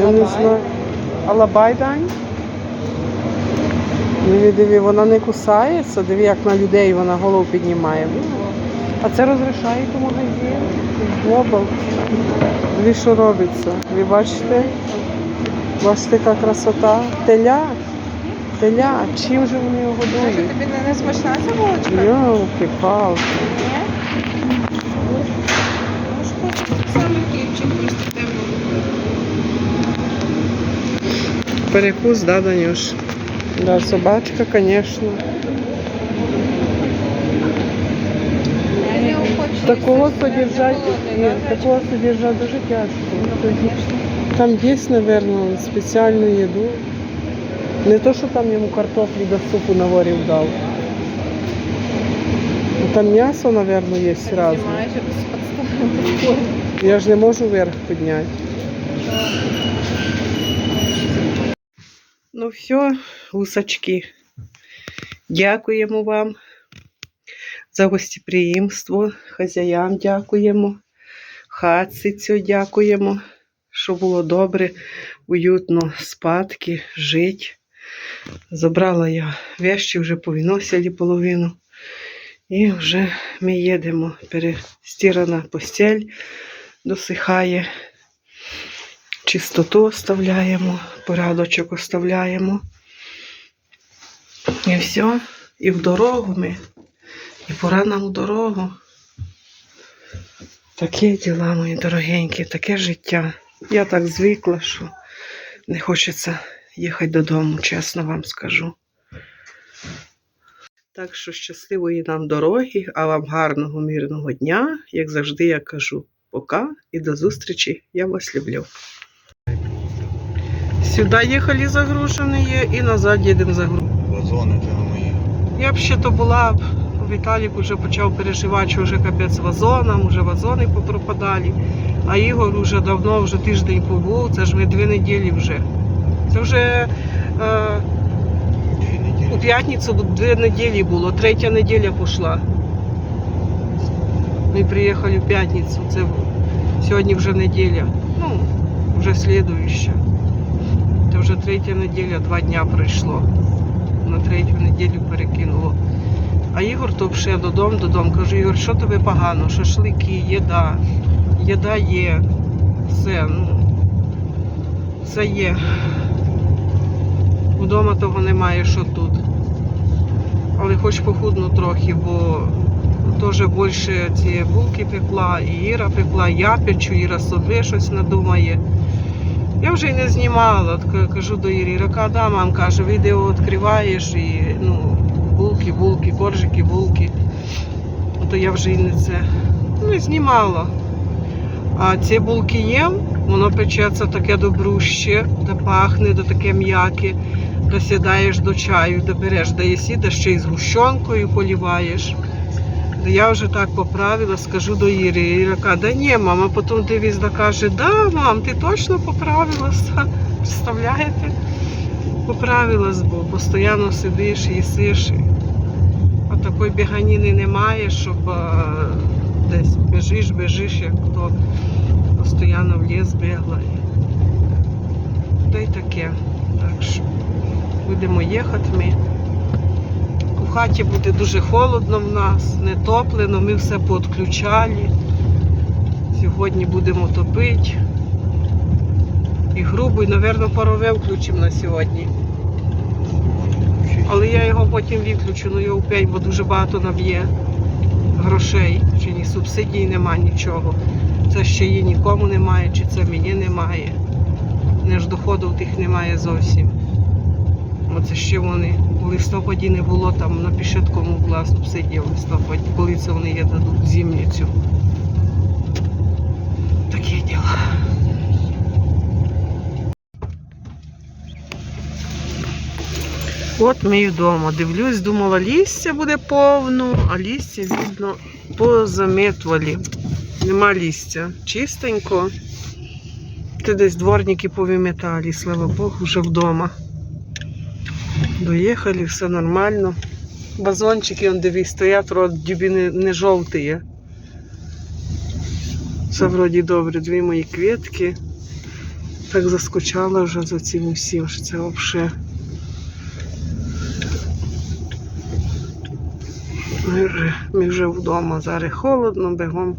Я не знаю. Алабай Дань? Диві, диві, вона не кусається, диві, як на людей вона голову піднімає. А це розрішають у магазин. Глобал. Диві, що робиться. Ви бачите? Бачите, яка красота. Теля. Теля. Чим же вони його годують? тобі не, смачна ця булочка? Йолки, Перекус, да, Данюш? Да, собачка, хочу. Такого содержать, такого содержать дуже тяжко. Там є, наверное, спеціальну їду. Не то, що там йому картоплі до супу на ворів дав. Там м'ясо, наверное, є сразу. Я ж не можу вверх підняти. Ну все, гусачки. Дякуємо вам за гостеприємство. Хазяям дякуємо. Хатцицю дякуємо, що було добре, уютно спадки, жити. Забрала я вещі, вже повиносили половину. І вже ми їдемо. Перестірана постель досихає. Чистоту оставляємо, порядочок оставляємо. І все. І в дорогу ми. І пора нам в дорогу. Такі діла, мої дорогенькі, таке життя. Я так звикла, що не хочеться їхати додому, чесно вам скажу. Так що щасливої нам дороги, а вам гарного, мирного дня. Як завжди, я кажу пока і до зустрічі. Я вас люблю. Сюди їхали загружені і назад їдемо загружені. Вазони це на мої. Я б ще то була б. Віталік вже почав переживати, що вже капець вазонам, вже вазони попропадали. А Ігор вже давно, вже тиждень побув, це ж ми дві неділі вже. Це вже е, у п'ятницю дві неділі було, третя неділя пішла. Ми приїхали в п'ятницю, це сьогодні вже неділя. Ну, вже слідуюча. Вже третя неділя, два дня пройшло. На третю неділю перекинуло. А Ігор то вже додому, додому. Кажу, Ігор, що тобі погано? Шашлики, їда. Їда є. Все, ну. Все є. Вдома того немає, що тут. Але хоч похудну трохи, бо теж більше ці булки пекла, і Іра пекла, я печу, Іра собі щось надумає. Я вже й не знімала, кажу до Іри, Іра, да, мам каже, відео відкриваєш і ну, булки, булки, коржики, булки. То я вже і не це. Ну і знімала. А ці булки їм, воно печеться таке добруще, де пахне, де таке м'яке, де сідаєш до чаю, де береш, де їсі, ще й з гущонкою поліваєш. Я вже так поправила, скажу до Іри. Іра каже, да ні, мама, потім дивись, каже, да, мам, ти точно поправилася. Представляєте? Поправилась, бо постійно сидиш, їсиш. А такої біганіни немає, щоб е, десь біжиш, біжиш, як хто постійно в ліс бігла. Та й таке. Так що будемо їхати ми. У хаті буде дуже холодно в нас, не топлено, ми все поотключали. Сьогодні будемо топити. І грубий, напевно, парове включимо на сьогодні. Але я його потім виключу, ну його п'ять, бо дуже багато наб'є грошей. Чи ні субсидій немає нічого. Це ще її нікому немає, чи це мені немає. Не ж доходів тих немає зовсім. Оце ще вони у листопаді не було там на Пішеткому була субсидія в листопаді, коли це вони є дадуть зімницю. Такі діла. От ми і вдома. Дивлюсь, думала, лістя буде повно, а лістя, видно, позамітвали. Нема лістя. Чистенько. Ти десь дворники повимітали, слава Богу, вже вдома. Доїхали, все нормально. Базончики, он дивись, стоять, рот не, не жовтий. Все вроді добре. Дві мої квітки. Так заскучала вже за цим усім, що це взагалі. Ми вже вдома, зараз холодно, бігом